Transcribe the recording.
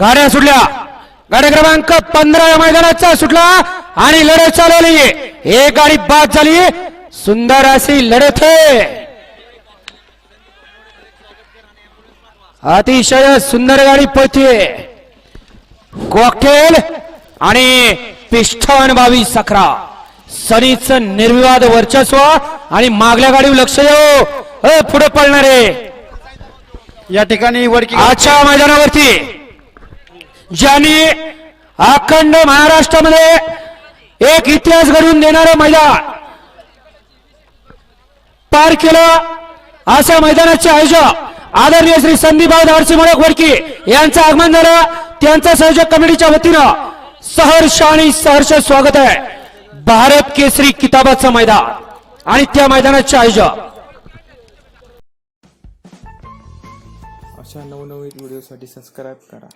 गाड्या सुटल्या. गाडी क्रमांक पंधरा या मैदानाचा सुटला आणि लढत चालवली. एक गाडी बाद झाली. सुंदर अशी लढत आहे. अतिशय सुंदर गाडी पळते कॉकटेल आणि पिष्ठन बावीस अकरा सनीच निर्विवाद वर्चस्व आणि मागल्या गाडीवर लक्ष देऊ. अ, पुढे पळणारे. या ठिकाणी आजच्या मैदानावरती ज्यांनी अखंड महाराष्ट्रामध्ये एक इतिहास घडवून देणारं मैदान पार केलं अशा मैदानाचे आयोजक आदरणीय श्री संदीपभाऊ धाडसी मोडक वडकी यांचं आगमन झालं. त्यांचं संयोजक कमिटीच्या वतीनं सहर्ष आणि सहर्ष स्वागत आहे. भारत केसरी किताबाचं मैदान आणि त्या मैदानाचे आयोजक. अशा नवनवीन व्हिडिओसाठी सबस्क्राईब करा.